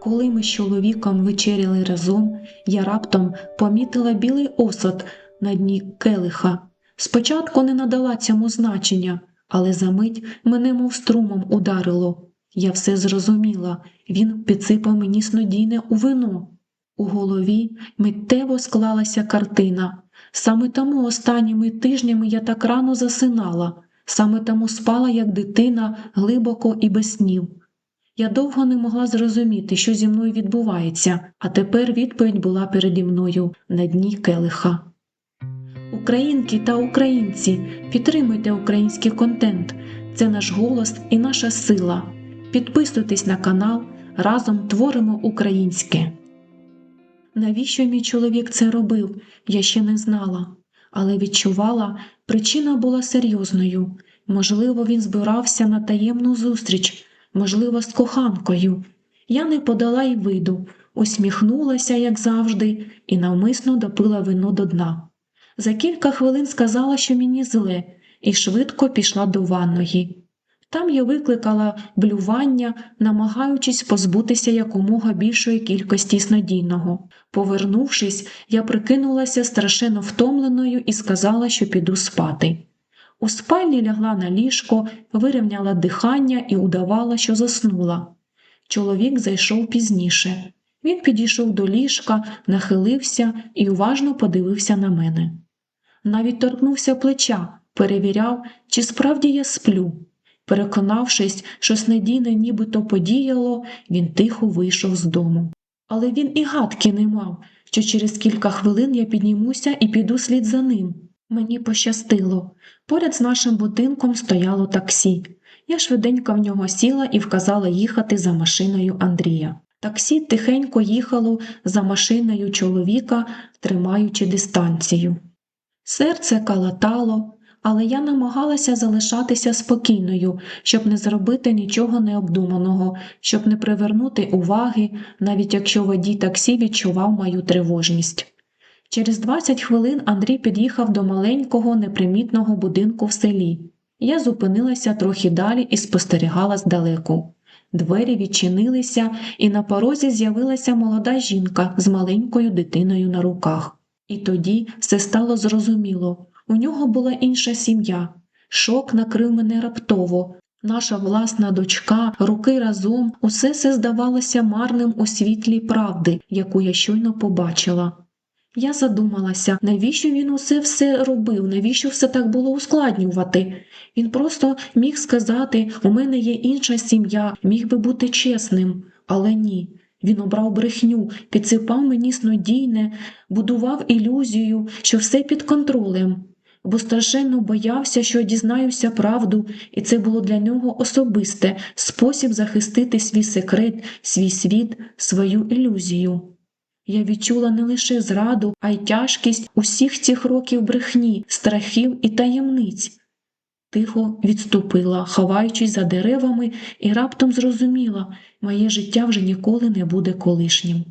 Коли ми з чоловіком вечеряли разом, я раптом помітила білий осад на дні келиха. Спочатку не надала цьому значення, але за мить мене мов струмом ударило. Я все зрозуміла, він підсипав мені снодійне у вино. У голові миттєво склалася картина. Саме тому останніми тижнями я так рано засинала, саме тому спала, як дитина, глибоко і без снів. Я довго не могла зрозуміти, що зі мною відбувається, а тепер відповідь була переді мною на дні келиха. Українки та українці, підтримуйте український контент. Це наш голос і наша сила. Підписуйтесь на канал, разом творимо українське. Навіщо мій чоловік це робив, я ще не знала, але відчувала, причина була серйозною. Можливо, він збирався на таємну зустріч, можливо, з коханкою. Я не подала й виду, усміхнулася, як завжди, і навмисно допила вино до дна. За кілька хвилин сказала, що мені зле, і швидко пішла до ванної. Там я викликала блювання, намагаючись позбутися якомога більшої кількості снодійного. Повернувшись, я прикинулася страшенно втомленою і сказала, що піду спати. У спальні лягла на ліжко, вирівняла дихання і удавала, що заснула. Чоловік зайшов пізніше. Він підійшов до ліжка, нахилився і уважно подивився на мене. Навіть торкнувся плеча, перевіряв, чи справді я сплю. Переконавшись, що снедійне нібито подіяло, він тихо вийшов з дому. Але він і гадки не мав, що через кілька хвилин я піднімуся і піду слід за ним. Мені пощастило. Поряд з нашим будинком стояло таксі. Я швиденько в нього сіла і вказала їхати за машиною Андрія. Таксі тихенько їхало за машиною чоловіка, тримаючи дистанцію. Серце калатало, але я намагалася залишатися спокійною, щоб не зробити нічого необдуманого, щоб не привернути уваги, навіть якщо водій таксі відчував мою тривожність. Через 20 хвилин Андрій під'їхав до маленького непримітного будинку в селі. Я зупинилася трохи далі і спостерігала здалеку. Двері відчинилися, і на порозі з'явилася молода жінка з маленькою дитиною на руках. І тоді все стало зрозуміло. У нього була інша сім'я. Шок накрив мене раптово. Наша власна дочка, руки разом, усе це здавалося марним у світлі правди, яку я щойно побачила. Я задумалася, навіщо він усе все робив, навіщо все так було ускладнювати. Він просто міг сказати, у мене є інша сім'я, міг би бути чесним, але ні. Він обрав брехню, підсипав мені снодійне, будував ілюзію, що все під контролем, бо страшенно боявся, що дізнаюся правду, і це було для нього особисте спосіб захистити свій секрет, свій світ, свою ілюзію. Я відчула не лише зраду, а й тяжкість усіх цих років брехні, страхів і таємниць. Тихо відступила, ховаючись за деревами, і раптом зрозуміла, моє життя вже ніколи не буде колишнім.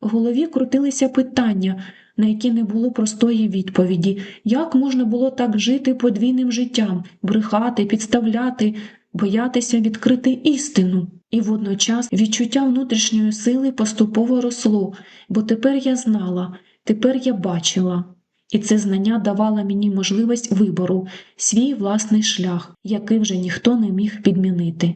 В голові крутилися питання, на які не було простої відповіді, як можна було так жити подвійним життям, брехати, підставляти, боятися відкрити істину. І водночас відчуття внутрішньої сили поступово росло, бо тепер я знала, тепер я бачила. І це знання давало мені можливість вибору, свій власний шлях, який вже ніхто не міг підмінити.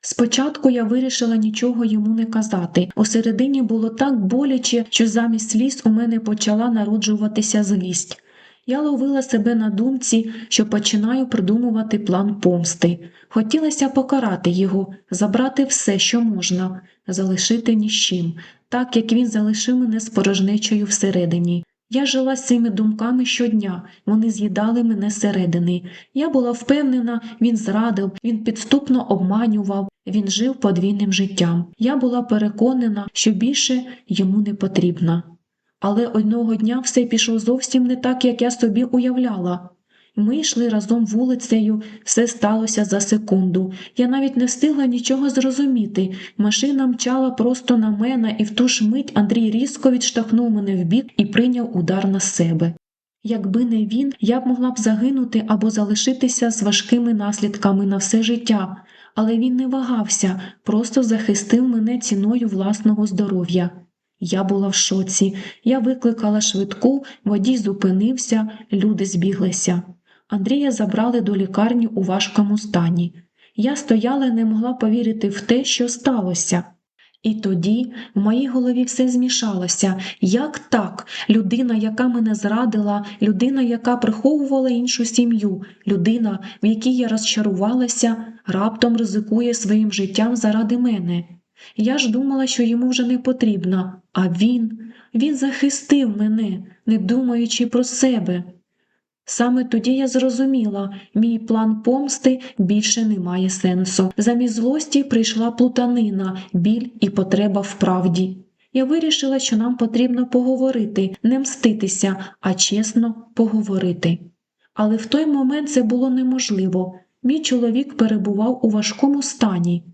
Спочатку я вирішила нічого йому не казати. Усередині було так боляче, що замість сліз у мене почала народжуватися злість. Я ловила себе на думці, що починаю придумувати план помсти. Хотілося покарати його, забрати все, що можна, залишити ні з чим, так як він залишив мене з порожнечою всередині. Я жила з цими думками щодня, вони з'їдали мене зсередини. Я була впевнена, він зрадив, він підступно обманював, він жив подвійним життям. Я була переконана, що більше йому не потрібна. Але одного дня все пішло зовсім не так, як я собі уявляла. Ми йшли разом вулицею, все сталося за секунду. Я навіть не встигла нічого зрозуміти. Машина мчала просто на мене, і в ту ж мить Андрій різко відштовхнув мене вбік і прийняв удар на себе. Якби не він, я б могла б загинути або залишитися з важкими наслідками на все життя, але він не вагався, просто захистив мене ціною власного здоров'я. Я була в шоці, я викликала швидку, водій зупинився, люди збіглися. Андрія забрали до лікарні у важкому стані. Я стояла і не могла повірити в те, що сталося. І тоді в моїй голові все змішалося. Як так? Людина, яка мене зрадила, людина, яка приховувала іншу сім'ю, людина, в якій я розчарувалася, раптом ризикує своїм життям заради мене. Я ж думала, що йому вже не потрібно, а він, він захистив мене, не думаючи про себе. Саме тоді я зрозуміла, мій план помсти більше не має сенсу. Замість злості прийшла плутанина, біль і потреба в правді. Я вирішила, що нам потрібно поговорити, не мститися, а чесно поговорити. Але в той момент це було неможливо. Мій чоловік перебував у важкому стані.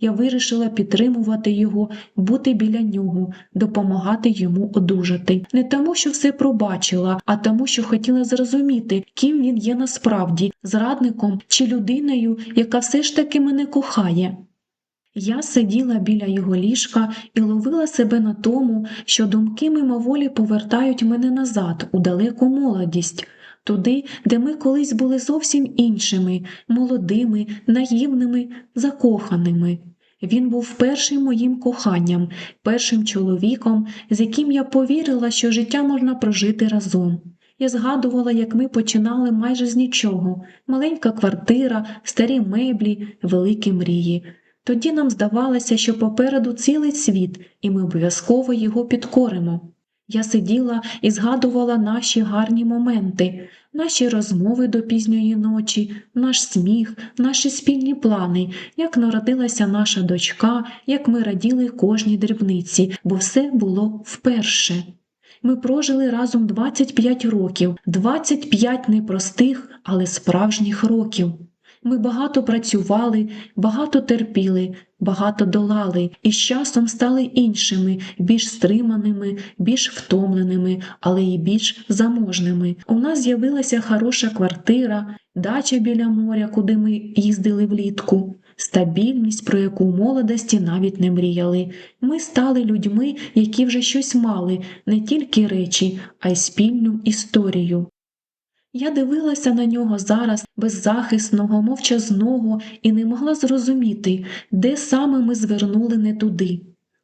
Я вирішила підтримувати його, бути біля нього, допомагати йому одужати. Не тому, що все пробачила, а тому, що хотіла зрозуміти, ким він є насправді, зрадником чи людиною, яка все ж таки мене кохає. Я сиділа біля його ліжка і ловила себе на тому, що думки мимоволі повертають мене назад у далеку молодість, туди, де ми колись були зовсім іншими, молодими, наївними, закоханими. Він був першим моїм коханням, першим чоловіком, з яким я повірила, що життя можна прожити разом. Я згадувала, як ми починали майже з нічого маленька квартира, старі меблі, великі мрії. Тоді нам здавалося, що попереду цілий світ, і ми обов'язково його підкоримо. Я сиділа і згадувала наші гарні моменти, наші розмови до пізньої ночі, наш сміх, наші спільні плани, як народилася наша дочка, як ми раділи кожній дрібниці, бо все було вперше. Ми прожили разом 25 років, 25 непростих, але справжніх років. Ми багато працювали, багато терпіли, багато долали і з часом стали іншими, більш стриманими, більш втомленими, але й більш заможними. У нас з'явилася хороша квартира, дача біля моря, куди ми їздили влітку. Стабільність, про яку молодості навіть не мріяли. Ми стали людьми, які вже щось мали, не тільки речі, а й спільну історію. Я дивилася на нього зараз беззахисного, мовчазного і не могла зрозуміти, де саме ми звернули не туди.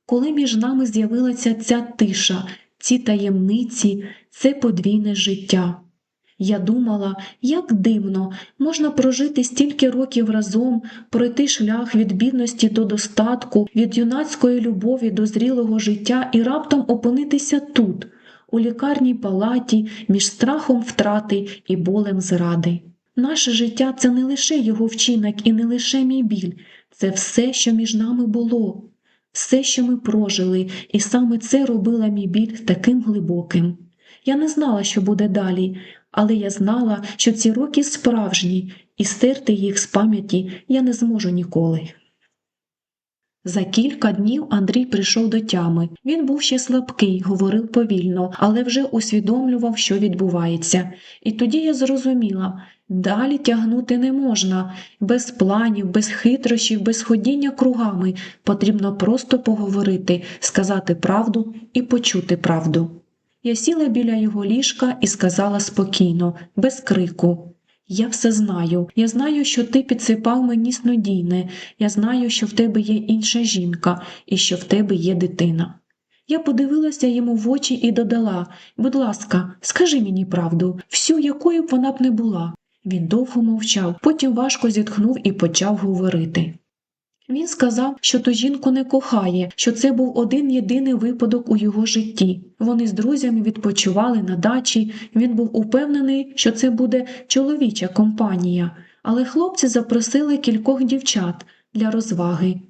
Коли між нами з'явилася ця тиша, ці таємниці, це подвійне життя. Я думала, як дивно, можна прожити стільки років разом, пройти шлях від бідності до достатку, від юнацької любові до зрілого життя і раптом опинитися тут, у лікарній палаті, між страхом втрати і болем зради. Наше життя це не лише його вчинок і не лише мій біль, це все, що між нами було, все, що ми прожили, і саме це робила мій біль таким глибоким. Я не знала, що буде далі, але я знала, що ці роки справжні, і стерти їх з пам'яті я не зможу ніколи. За кілька днів Андрій прийшов до тями. Він був ще слабкий, говорив повільно, але вже усвідомлював, що відбувається. І тоді я зрозуміла далі тягнути не можна, без планів, без хитрощів, без ходіння кругами. Потрібно просто поговорити, сказати правду і почути правду. Я сіла біля його ліжка і сказала спокійно, без крику. Я все знаю. Я знаю, що ти підсипав мені снодійне, я знаю, що в тебе є інша жінка і що в тебе є дитина. Я подивилася йому в очі і додала будь ласка, скажи мені правду, всю якою б вона б не була. Він довго мовчав, потім важко зітхнув і почав говорити. Він сказав, що ту жінку не кохає, що це був один єдиний випадок у його житті. Вони з друзями відпочивали на дачі. Він був упевнений, що це буде чоловіча компанія, але хлопці запросили кількох дівчат для розваги.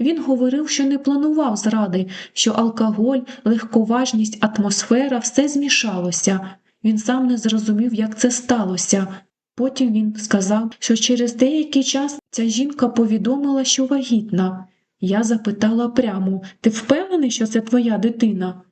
Він говорив, що не планував зради, що алкоголь, легковажність, атмосфера все змішалося. Він сам не зрозумів, як це сталося. Потім він сказав, що через деякий час ця жінка повідомила, що вагітна. Я запитала прямо ти впевнений, що це твоя дитина?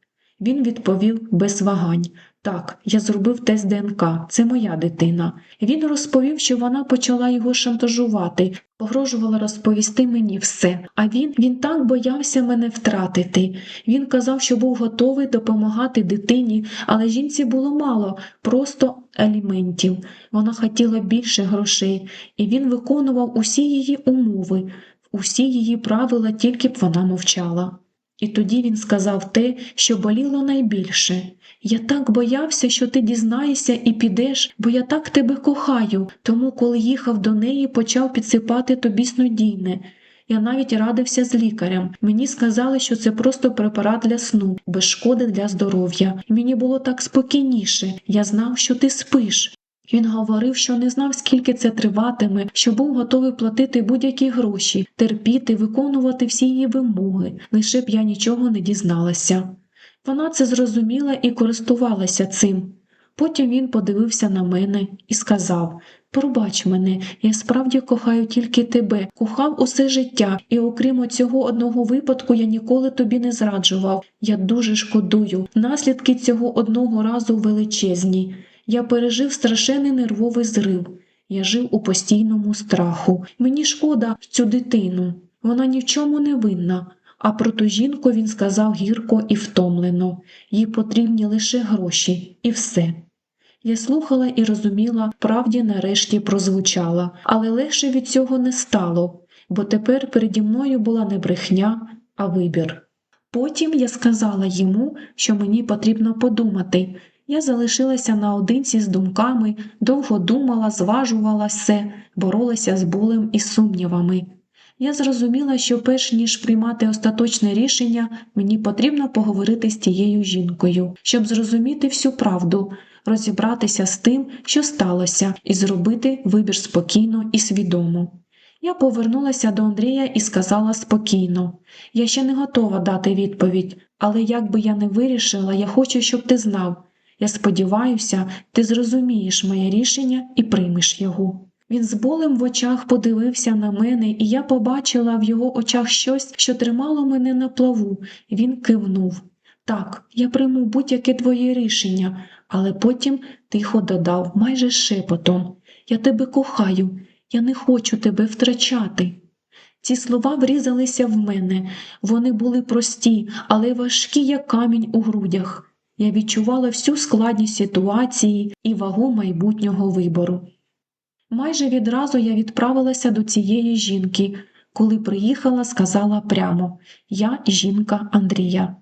Він відповів без вагань Так, я зробив тест ДНК, це моя дитина. Він розповів, що вона почала його шантажувати, погрожувала розповісти мені все. А він, він так боявся мене втратити. Він казав, що був готовий допомагати дитині, але жінці було мало, просто аліментів. Вона хотіла більше грошей, і він виконував усі її умови, усі її правила, тільки б вона мовчала. І тоді він сказав те, що боліло найбільше. Я так боявся, що ти дізнаєшся і підеш, бо я так тебе кохаю, тому, коли їхав до неї, почав підсипати тобі снодійне. Я навіть радився з лікарем. Мені сказали, що це просто препарат для сну, без шкоди для здоров'я. Мені було так спокійніше. Я знав, що ти спиш. Він говорив, що не знав, скільки це триватиме, що був готовий платити будь-які гроші, терпіти, виконувати всі її вимоги, лише б я нічого не дізналася. Вона це зрозуміла і користувалася цим. Потім він подивився на мене і сказав Пробач мене, я справді кохаю тільки тебе, кохав усе життя, і окрім цього одного випадку я ніколи тобі не зраджував. Я дуже шкодую. Наслідки цього одного разу величезні. Я пережив страшенний нервовий зрив. Я жив у постійному страху. Мені шкода цю дитину. Вона ні в чому не винна. А про ту жінку він сказав гірко і втомлено. Їй потрібні лише гроші, і все. Я слухала і розуміла, правді нарешті прозвучала, але легше від цього не стало, бо тепер переді мною була не брехня, а вибір. Потім я сказала йому, що мені потрібно подумати. Я залишилася наодинці з думками, довго думала, зважувала все, боролася з болем і сумнівами. Я зрозуміла, що перш ніж приймати остаточне рішення, мені потрібно поговорити з тією жінкою, щоб зрозуміти всю правду, розібратися з тим, що сталося, і зробити вибір спокійно і свідомо. Я повернулася до Андрія і сказала спокійно я ще не готова дати відповідь, але як би я не вирішила, я хочу, щоб ти знав. Я сподіваюся, ти зрозумієш моє рішення і приймеш його. Він з болем в очах подивився на мене, і я побачила в його очах щось, що тримало мене на плаву. Він кивнув. Так, я прийму будь-яке твоє рішення, але потім тихо додав, майже шепотом Я тебе кохаю, я не хочу тебе втрачати. Ці слова врізалися в мене, вони були прості, але важкі, як камінь у грудях. Я відчувала всю складність ситуації і вагу майбутнього вибору. Майже відразу я відправилася до цієї жінки. Коли приїхала, сказала прямо Я жінка Андрія.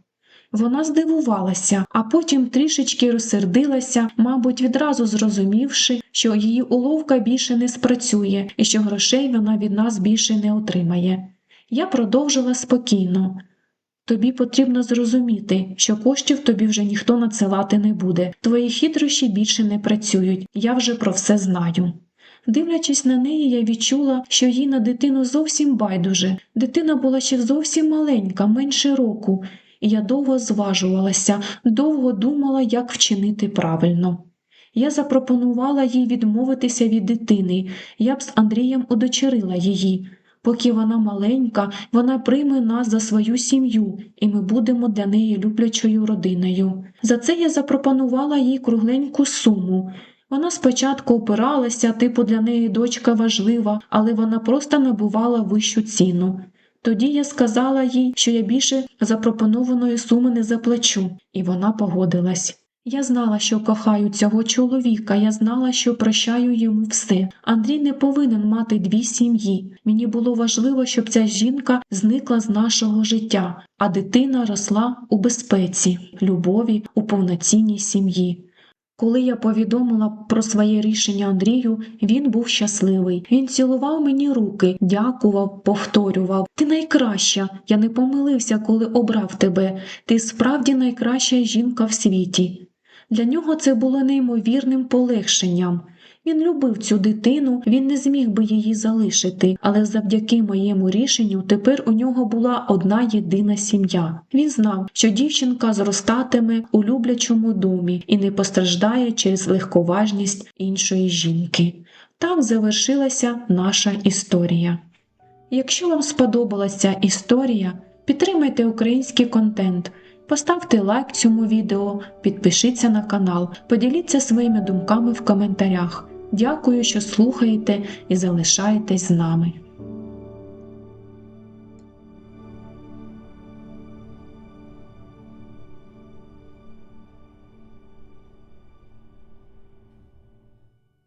Вона здивувалася, а потім трішечки розсердилася, мабуть, відразу зрозумівши, що її уловка більше не спрацює і що грошей вона від нас більше не отримає. Я продовжила спокійно. Тобі потрібно зрозуміти, що коштів тобі вже ніхто надсилати не буде, твої хитрощі більше не працюють, я вже про все знаю. Дивлячись на неї, я відчула, що їй на дитину зовсім байдуже. Дитина була ще зовсім маленька, менше року, і я довго зважувалася, довго думала, як вчинити правильно. Я запропонувала їй відмовитися від дитини, я б з Андрієм удочерила її. Поки вона маленька, вона прийме нас за свою сім'ю, і ми будемо для неї люблячою родиною. За це я запропонувала їй кругленьку суму. Вона спочатку опиралася, типу для неї дочка важлива, але вона просто набувала вищу ціну. Тоді я сказала їй, що я більше запропонованої суми не заплачу, і вона погодилась. Я знала, що кохаю цього чоловіка, я знала, що прощаю йому все. Андрій не повинен мати дві сім'ї. Мені було важливо, щоб ця жінка зникла з нашого життя, а дитина росла у безпеці, любові, у повноцінній сім'ї. Коли я повідомила про своє рішення Андрію, він був щасливий. Він цілував мені руки, дякував, повторював Ти найкраща. Я не помилився, коли обрав тебе. Ти справді найкраща жінка в світі. Для нього це було неймовірним полегшенням. Він любив цю дитину, він не зміг би її залишити, але завдяки моєму рішенню тепер у нього була одна єдина сім'я. Він знав, що дівчинка зростатиме у люблячому домі і не постраждає через легковажність іншої жінки. Так завершилася наша історія. Якщо вам сподобалася історія, підтримайте український контент. Поставте лайк цьому відео, підпишіться на канал, поділіться своїми думками в коментарях. Дякую, що слухаєте і залишаєтесь з нами.